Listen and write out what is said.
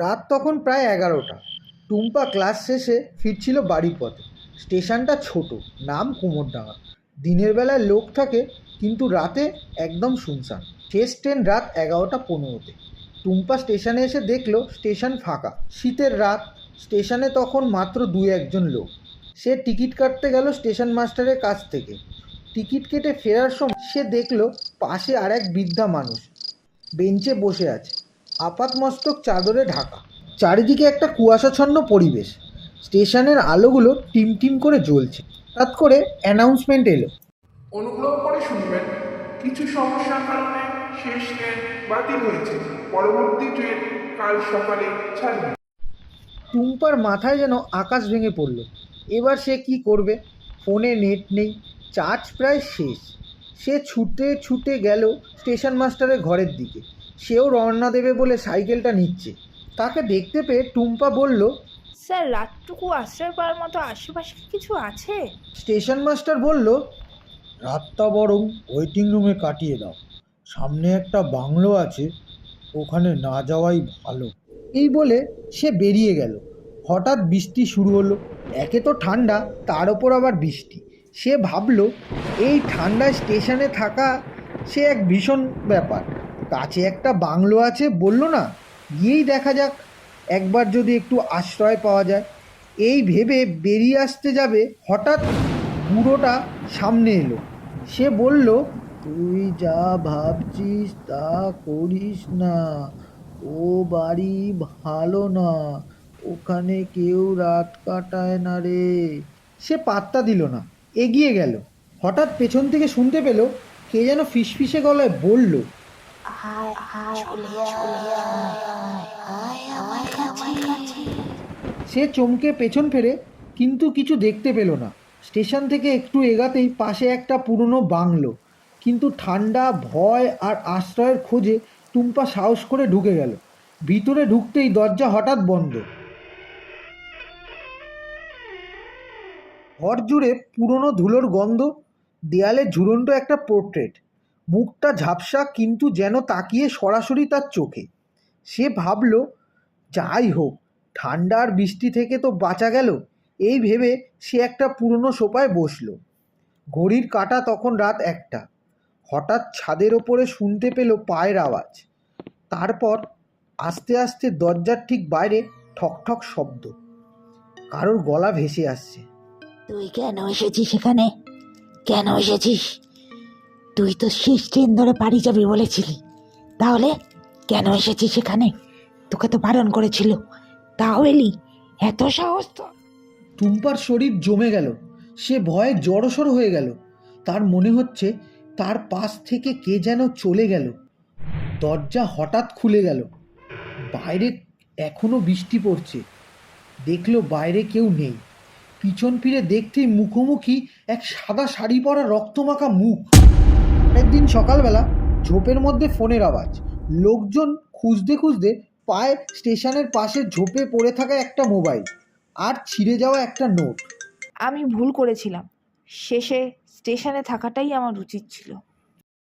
রাত তখন প্রায় এগারোটা। টুম্পা ক্লাস শেষে ফিরছিল বাড়ির পথে স্টেশনটা ছোট, নাম কুমোরডাঙ্গা। দিনের বেলায় লোক থাকে, কিন্তু রাতে একদম শুনশান। শেষ ট্রেন রাত এগারোটা পনেরোতে। টুম্পা স্টেশনে এসে দেখল স্টেশন ফাঁকা। শীতের রাত, স্টেশনে তখন মাত্র দু একজন লোক। সে টিকিট কাটতে গেল স্টেশন মাস্টারের কাছ থেকে। টিকিট কেটে ফেরার সময় সে দেখল পাশে আর এক বৃদ্ধা মানুষ। বেঞ্চে বসে আছে। আপাতমস্তক চাদরে ঢাকা। চারিদিকে একটা কুয়াশাচ্ছন্ন পরিবেশ। স্টেশনের আলোগুলো টিম টিম করে জ্বলছে। হঠাৎ করে অ্যানাউন্সমেন্ট এলো। অনুগ্রহ করে শুনবেন কিছু সমস্যার কারণে শেষ ট্রেন বাতিল হয়েছে। পরবর্তী ট্রেন কাল সকালে ছাড়বে। টুম্পার মাথায় যেন আকাশ ভেঙে পড়ল। এবার সে কি করবে? ফোনে নেট নেই। চার্জ প্রায় শেষ। সে ছুটে ছুটে গেল স্টেশন মাস্টারের ঘরের দিকে। সেও রওনা দেবে বলে সাইকেলটা নিচ্ছে। তাকে দেখতে পেয়ে টুম্পা বলল স্যার রাতটুকু আশ্রয় পাওয়ার মতো আশেপাশে কি কিছু আছে? স্টেশন মাস্টার বলল রাতটা বরং ওয়েটিং রুমে কাটিয়ে দাও। সামনে একটা বাংলো আছে ওখানে না যাওয়াই ভালো। এই বলে সে বেরিয়ে গেল। হঠাৎ বৃষ্টি শুরু হলো। একে তো ঠান্ডা তার ওপর আবার বৃষ্টি। সে ভাবলো এই ঠান্ডায় স্টেশনে থাকা সে এক ভীষণ ব্যাপার। কাছে একটা বাংলো আছে, বলল না? গিয়েই দেখা যাক, একবার যদি একটু আশ্রয় পাওয়া যায়। এই ভেবে বেরিয়ে আসতে যাবে, হঠাৎ বুড়োটা সামনে এলো। সে বলল, তুই যা ভাবছিস তা করিস না। ও বাড়ি ভালো না। ওখানে কেউ রাত কাটায় না রে। সে পাত্তা দিল না, এগিয়ে গেল। হঠাৎ পেছন থেকে শুনতে পেল, কে যেন ফিসফিসে গলায় বলল সে চমকে পেছন ফেরে, কিন্তু কিছু দেখতে পেল না। স্টেশন থেকে একটু এগাতেই পাশে একটা পুরনো বাংলো। কিন্তু ঠান্ডা, ভয় আর আশ্রয়ের খোঁজে টুম্পা সাহস করে ঢুকে গেল। ভিতরে ঢুকতেই দরজা হঠাৎ বন্ধ। ঘর জুড়ে পুরনো ধুলোর গন্ধ, দেয়ালে ঝুলন্ত একটা পোর্ট্রেট। মুখটা ঝাপসা কিন্তু যেন তাকিয়ে সরাসরি তার চোখে। সে ভাবল, যাই হোক ঠান্ডা আর বৃষ্টি থেকে তো বাঁচা গেল। এই ভেবে সে একটা পুরনো সোপায় বসল। ঘড়ির কাঁটা তখন রাত একটা। হঠাৎ ছাদের ওপরে শুনতে পেল পায়ের আওয়াজ। তারপর আস্তে আস্তে দরজার ঠিক বাইরে ঠক ঠক শব্দ। কারোর গলা ভেসে আসছে। তুই কেন এসেছিস এখানে? কেন এসেছিস? তুই তো শেষ ট্রেন ধরে বাড়ি যাবি বলেছিলি। তাহলে কেন এসেছিস সেখানে তোকে তো বারণ করেছিল। তাও এলি এত সাহস তো টুম্পার শরীর জমে গেল। সে ভয়ে জড়সড় হয়ে গেল। তার মনে হচ্ছে তার পাশ থেকে কে যেন চলে গেল। দরজা হঠাৎ খুলে গেল। বাইরে এখনও বৃষ্টি পড়ছে। দেখল বাইরে কেউ নেই। পিছন ফিরে দেখতেই মুখোমুখি এক সাদা শাড়ি পরা রক্তমাখা মুখ। একদিন সকালবেলা ঝোপের মধ্যে ফোনের আওয়াজ। লোকজন খুঁজতে খুঁজতে পায় স্টেশনের পাশে ঝোপে পড়ে থাকা একটা মোবাইল আর ছিঁড়ে যাওয়া একটা নোট। আমি ভুল করেছিলাম। শেষে স্টেশনে থাকাটাই আমার উচিত ছিল।